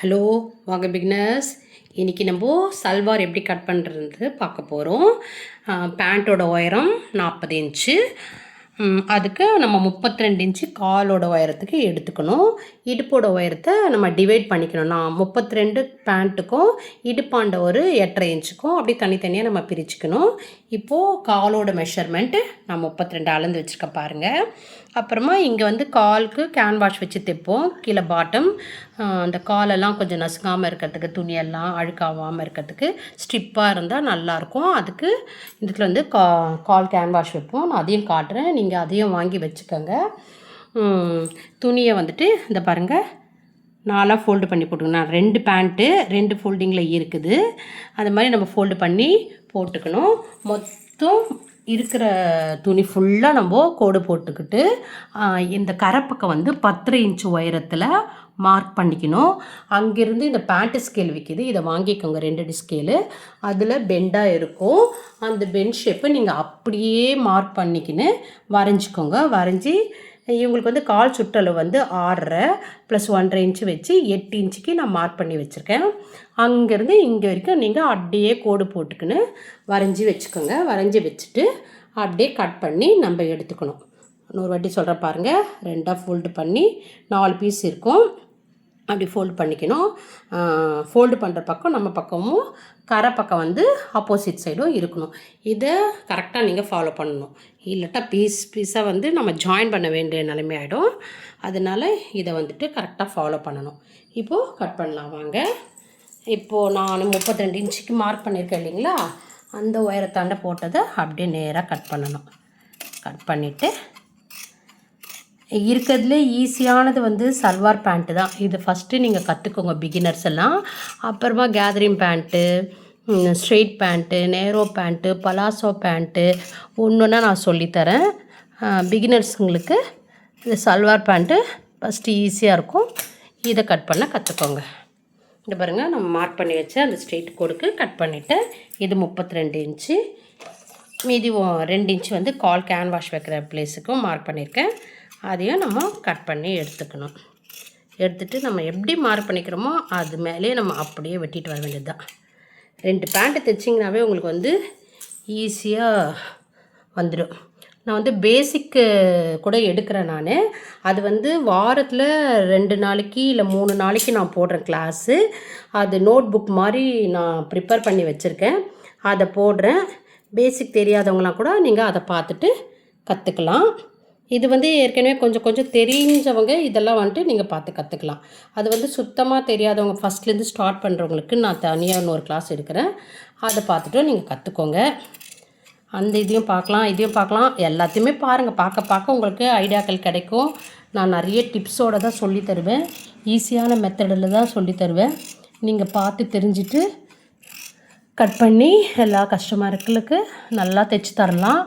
Hello வாங்க bigness இன்றைக்கி நம்ம சல்வார் எப்படி கட் பண்ணுறது பார்க்க போகிறோம் பேண்ட்டோட உயரம் நாற்பது இன்ச்சு. அதுக்கு நம்ம 32 இன்ச்சு காலோட உயரத்துக்கு எடுத்துக்கணும். இடுப்போட உயரத்தை நம்ம டிவைட் பண்ணிக்கணும். நான் முப்பத்தி ரெண்டு பேண்ட்டுக்கும் இடுப்பாண்ட ஒரு எட்டரை இன்ச்சுக்கும் அப்படி தனித்தனியாக நம்ம பிரிச்சுக்கணும். இப்போது காலோட மெஷர்மெண்ட்டு நான் முப்பத்தி ரெண்டு அளந்து வச்சுருக்கேன் பாருங்கள் அப்புறமா இங்கே வந்து காலுக்கு கேன் வாஷ் வச்சு தைப்போம். கீழே பாட்டம் அந்த காலெல்லாம் கொஞ்சம் நசுங்காமல் இருக்கிறதுக்கு துணியெல்லாம் அழுக்காகாமல் இருக்கிறதுக்கு ஸ்ட்ரிப்பாக இருந்தால் நல்லாயிருக்கும். அதுக்கு இந்த வந்து கா கால் கேன் வாஷ் வைப்போம். நான் அதையும் காட்டுறேன். நீங்கள் அதையும் வாங்கி வச்சுக்கோங்க. துணியை வந்துட்டு இந்த பாருங்கள் நாலாக ஃபோல்டு பண்ணி போட்டுக்கணும். நான் ரெண்டு பேண்ட்டு ரெண்டு ஃபோல்டிங்கில் இருக்குது. அது மாதிரி நம்ம ஃபோல்டு பண்ணி போட்டுக்கணும். மொத்தம் இருக்கிற துணி ஃபுல்லாக நம்ம கோடு போட்டுக்கிட்டு இந்த கரைப்பக்கம் வந்து பத்தரை இன்ச்சு உயரத்தில் மார்க் பண்ணிக்கணும். அங்கேருந்து இந்த பேண்ட்டு ஸ்கேல் விற்கிது இதை வாங்கிக்கோங்க. ரெண்டு ஸ்கேலு அதில் பெண்டாக இருக்கும். அந்த பெண்ட் ஷேப்பை நீங்கள் அப்படியே மார்க் பண்ணிக்கின்னு வரைஞ்சிக்கோங்க. வரைஞ்சி இவங்களுக்கு வந்து கால் சுற்றளவு வந்து ஆறரை ப்ளஸ் ஒன்றரை இன்ச்சு வச்சு எட்டு இன்ச்சுக்கு நான் மார்க் பண்ணி வச்சுருக்கேன். அங்கேருந்து இங்கே வரைக்கும் நீங்கள் அப்படியே கோடு போட்டுக்கின்னு வரைஞ்சி வச்சுக்கோங்க. வரைஞ்சி வச்சுட்டு அப்படியே கட் பண்ணி நம்ம எடுத்துக்கணும். இன்னொரு வாட்டி சொல்கிறேன் பாருங்கள் ரெண்டாக ஃபோல்டு பண்ணி நாலு பீஸ் இருக்கும். அப்படி ஃபோல்டு பண்ணிக்கணும். ஃபோல்டு பண்ணுற பக்கம் நம்ம பக்கமும் கரை பக்கம் வந்து ஆப்போசிட் சைடும் இருக்கணும். இதை கரெக்டாக நீங்கள் ஃபாலோ பண்ணணும். இல்லாட்டா பீஸ் பீஸாக வந்து நம்ம ஜாயின் பண்ண வேண்டிய நிலைமை ஆகிடும் அதனால இதை வந்துட்டு கரெக்டாக ஃபாலோ பண்ணணும். இப்போது கட் பண்ணலாம் வாங்க. இப்போது நான் முப்பத்தி ரெண்டு இன்ச்சுக்கு மார்க் பண்ணியிருக்கேன் இல்லைங்களா? அந்த உயரத்தாண்ட போட்டதை அப்படியே நேராக கட் பண்ணணும். கட் பண்ணிவிட்டு இருக்கிறதுல ஈஸியானது வந்து சல்வார் பேண்ட்டு தான். இது ஃபஸ்ட்டு நீங்கள் கற்றுக்கோங்க பிகினர்ஸ் எல்லாம். அப்புறமா gathering pant straight pant narrow pant palazzo pant ஒன்று ஒன்றா நான் சொல்லித்தரேன். பிகினர்ஸுங்களுக்கு இந்த சல்வார் பேண்ட்டு ஃபஸ்ட்டு ஈஸியாக இருக்கும். இதை கட் பண்ண கற்றுக்கோங்க இந்த பாருங்கள் நம்ம மார்க் பண்ணி வச்ச அந்த ஸ்ட்ரெயிட் கொடுக்கு கட் பண்ணிவிட்டேன் இது முப்பத்தி ரெண்டு இன்ச்சு. மீதி ரெண்டு இன்ச்சு வந்து கால் கேன் வாஷ் வைக்கிற பிளேஸுக்கும் மார்க் பண்ணியிருக்கேன். அதையும் நம்ம கட் பண்ணி எடுத்துக்கணும். எடுத்துட்டு நம்ம எப்படி மார்க் பண்ணிக்கிறோமோ அது மேலேயே நம்ம அப்படியே வெட்டிட்டு வர வேண்டியது தான். ரெண்டு பேண்ட்டு தைச்சிங்கனாவே உங்களுக்கு வந்து ஈஸியாக வந்துடும் நான் வந்து பேசிக்கு கூட எடுக்கிறேன் நான். அது வந்து வாரத்தில் ரெண்டு நாளைக்கு இல்லை மூணு நாளைக்கு நான் போடுறேன் கிளாஸு அது நோட் புக் மாதிரி நான் ப்ரிப்பேர் பண்ணி வச்சுருக்கேன். அதை போடுறேன். பேசிக் தெரியாதவங்களாம் கூட நீங்கள் அதை பார்த்துட்டு கற்றுக்கலாம் இது வந்து ஏற்கனவே கொஞ்சம் கொஞ்சம் தெரிஞ்சவங்க இதெல்லாம் வந்துட்டு நீங்கள் பார்த்து கற்றுக்கலாம் அது வந்து சுத்தமாக தெரியாதவங்க ஃபஸ்ட்லேருந்து ஸ்டார்ட் பண்ணுறவங்களுக்கு நான் தனியாக இன்னொரு கிளாஸ் எடுக்கிறேன். அதை பார்த்துட்டு நீங்கள் கற்றுக்கோங்க அந்த இதையும் பார்க்கலாம் இதையும் பார்க்கலாம். எல்லாத்தையுமே பாருங்கள் பார்க்க பார்க்க உங்களுக்கு ஐடியாக்கள் கிடைக்கும். நான் நிறைய டிப்ஸோடு தான் சொல்லி தருவேன். ஈஸியான மெத்தடில் தான் சொல்லி தருவேன். நீங்கள் பார்த்து தெரிஞ்சுட்டு கட் பண்ணி எல்லா கஸ்டமர்களுக்கு நல்லா தைச்சி தரலாம்.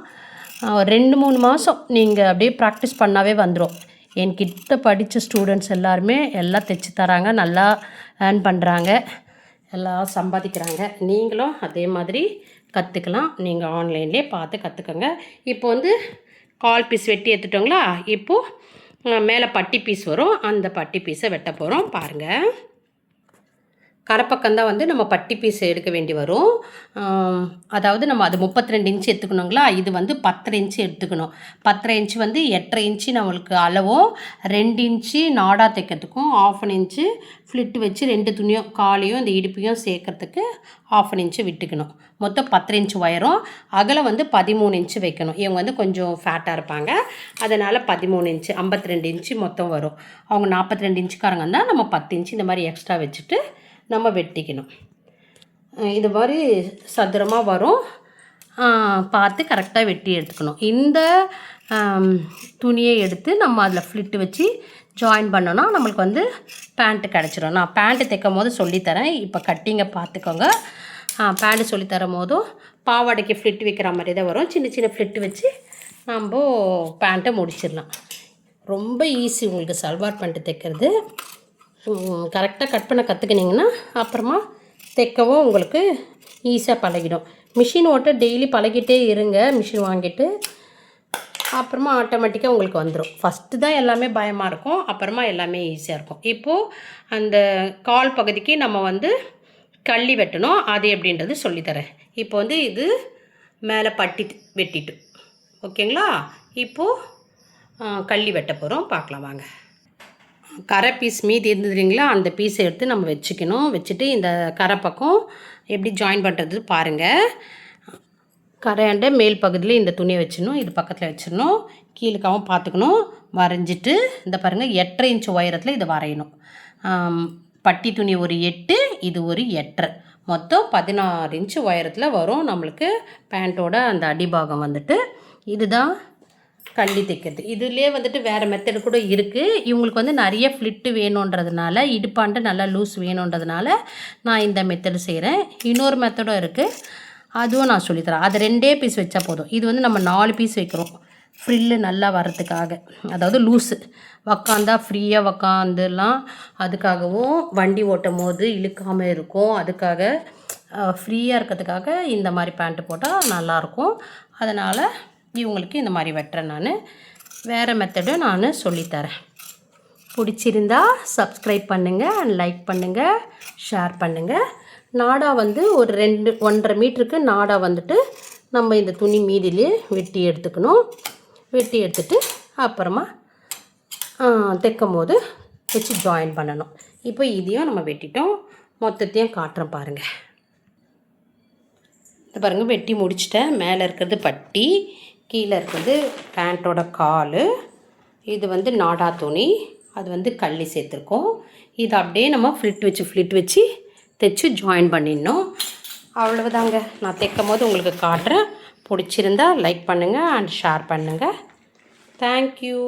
ரெண்டு மூணு மாதம் நீங்கள் அப்படியே ப்ராக்டிஸ் பண்ணாவே வந்துடும் என்கிட்ட படித்த ஸ்டூடெண்ட்ஸ் எல்லாருமே எல்லாம் தைச்சி தராங்க நல்லா ஏர்ன் பண்ணுறாங்க எல்லாம் சம்பாதிக்கிறாங்க. நீங்களும் அதே மாதிரி கற்றுக்கலாம் நீங்கள் ஆன்லைன்லேயே பார்த்து கற்றுக்கோங்க இப்போ வந்து கால் பீஸ் வெட்டி எடுத்துட்டோங்களா? இப்போது மேலே பட்டி பீஸ் வரும். அந்த பட்டி பீஸை வெட்ட போகிறோம் பாருங்கள் கரப்பக்கம்தான் வந்து நம்ம பட்டி பீஸ் எடுக்க வேண்டி வரும். அதாவது நம்ம அது முப்பத்தி ரெண்டு இன்ச்சு எடுத்துக்கணுங்களா? இது வந்து பத்தரை இன்ச்சு எடுத்துக்கணும். பத்தரை இன்ச்சு வந்து எட்டரை இன்ச்சு நம்மளுக்கு அளவும் ரெண்டு இன்ச்சு நாடா தைக்கிறதுக்கும் ஆஃப் அன் இன்ச்சு ஃப்ளிட் வச்சு ரெண்டு துணியும் காலையும் இந்த இடுப்பையும் சேர்க்கறதுக்கு ஆஃப் அன் இன்ச்சு விட்டுக்கணும். மொத்தம் பத்தரை இன்ச்சு ஒயரும் அகலம் வந்து பதிமூணு இன்ச்சு வைக்கணும். இவங்க வந்து கொஞ்சம் ஃபேட்டாக இருப்பாங்க. அதனால் பதிமூணு இன்ச்சு ஐம்பத்தி ரெண்டு இன்ச்சு மொத்தம் வரும். அவங்க நாற்பத்தி ரெண்டு இன்ச்சுக்காரங்க இருந்தால் நம்ம பத்து இன்ச்சு இந்த மாதிரி எக்ஸ்ட்ரா வச்சுட்டு நம்ம வெட்டிக்கணும். இது மாதிரி சதுரமாக வரும். பார்த்து கரெக்டாக வெட்டி எடுத்துக்கணும். இந்த துணியை எடுத்து நம்ம அதில் ஃப்ளிட்டு வச்சு ஜாயின் பண்ணோன்னா நம்மளுக்கு வந்து பேண்ட்டு கிடச்சிரும். நான் பேண்ட்டு தைக்கும் போது சொல்லித்தரேன். இப்போ கட்டிங்கை பார்த்துக்கோங்க. பேண்ட்டு சொல்லித்தரும் போதும் பாவாடைக்கு ஃப்ளிட் வைக்கிற மாதிரி தான் வரும். சின்ன சின்ன ஃப்ளிட்டு வச்சு நம்ம பேண்ட்டை முடிச்சிடலாம். ரொம்ப ஈஸி உங்களுக்கு சல்வார் பேண்ட்டு தைக்கிறது. கரெக்டாக கட் பண்ண கற்றுக்கினீங்கன்னா அப்புறமா தைக்கவும் உங்களுக்கு ஈஸியாக பழகிடும். மிஷின் ஓட்ட டெய்லி பழகிட்டே இருங்க மிஷின் வாங்கிட்டு அப்புறமா ஆட்டோமேட்டிக்காக உங்களுக்கு வந்துடும் ஃபஸ்ட்டு தான் எல்லாமே பயமாக இருக்கும் அப்புறமா எல்லாமே ஈஸியாக இருக்கும். இப்போது அந்த கால் பகுதிக்கு நம்ம வந்து கள்ளி வெட்டணும் அது எப்படின்றது சொல்லித்தரேன். இப்போ வந்து இது மேலே பட்டி வெட்டிட்டு ஓகேங்களா இப்போது கள்ளி வெட்ட போகிறோம் பார்க்கலாம் வாங்க. கரை பீஸ் மீதி இருந்ததுங்களா அந்த பீஸை எடுத்து நம்ம வச்சுக்கணும். வச்சுட்டு இந்த கரை பக்கம் எப்படி ஜாயின் பண்ணுறது பாருங்கள் கரையாண்ட மேல் பகுதியில் இந்த துணியை வச்சிடணும். இது பக்கத்தில் வச்சிடணும். கீழுக்காவும் பார்த்துக்கணும். வரைஞ்சிட்டு இந்த பாருங்கள் எட்டரை இன்ச் உயரத்தில் இதை வரையணும். பட்டி துணி ஒரு எட்டு இது ஒரு எட்டரை. மொத்தம் பதினாறு இன்ச் உயரத்தில் வரும் நம்மளுக்கு பேண்ட்டோட அந்த அடிபாகம் வந்துட்டு. இதுதான் கள்ளி தைக்கிறது. இதுலேயே வந்துட்டு வேறு மெத்தடு கூட இருக்குது இவங்களுக்கு வந்து நிறைய ஃப்ளிட்டு வேணுன்றதுனால இடுப்பாண்டு நல்லா லூஸ் வேணுன்றதுனால நான் இந்த மெத்தடு செய்கிறேன் இன்னொரு மெத்தடும் இருக்குது அதுவும் நான் சொல்லித்தரேன். அது ரெண்டே பீஸ் வச்சா போதும். இது வந்து நம்ம நாலு பீஸ் வைக்கிறோம். ஃப்ரில்லு நல்லா வர்றதுக்காக. அதாவது லூஸு உக்காந்தா ஃப்ரீயாக உக்காந்துலாம் அதுக்காகவும் வண்டி ஓட்டும் போது இழுக்காமல் இருக்கும். அதுக்காக ஃப்ரீயாக இருக்கிறதுக்காக இந்த மாதிரி பேண்ட்டு போட்டால் நல்லாயிருக்கும் அதனால் இவங்களுக்கு இந்த மாதிரி வெட்டுறேன் நான். வேறு மெத்தடும் நான் சொல்லித்தரேன். பிடிச்சிருந்தா சப்ஸ்கிரைப் பண்ணுங்கள் அண்ட் லைக் பண்ணுங்கள் ஷேர் பண்ணுங்கள் நாடா வந்து ஒரு ரெண்டு ஒன்றரை மீட்டருக்கு நாடா வந்துட்டு நம்ம இந்த துணி மீதிலே வெட்டி எடுத்துக்கணும். வெட்டி எடுத்துட்டு அப்புறமா தைக்கும் போது வச்சு ஜாயின் பண்ணணும். இப்போ இதையும் நம்ம வெட்டிட்டோம். மொத்தத்தையும் காட்டுறோம் பாருங்கள் இது பாருங்கள் வெட்டி முடிச்சிட்டேன். மேலே இருக்கிறது பட்டி. கீழே இருக்கிறது பேண்ட்டோட கால். இது வந்து நாடா துணி. அது வந்து கள்ளி சேர்த்துருக்கோம். இது அப்படியே நம்ம ஃப்ளிட் வச்சு ஃப்ளிட் வச்சு தைச்சி ஜாயின் பண்ணிடணும். அவ்வளவுதாங்க. நான் தைக்கும் போது உங்களுக்கு காட்டுறேன். பிடிச்சிருந்தா லைக் பண்ணுங்கள் அண்ட் ஷேர் பண்ணுங்கள் தேங்க்யூ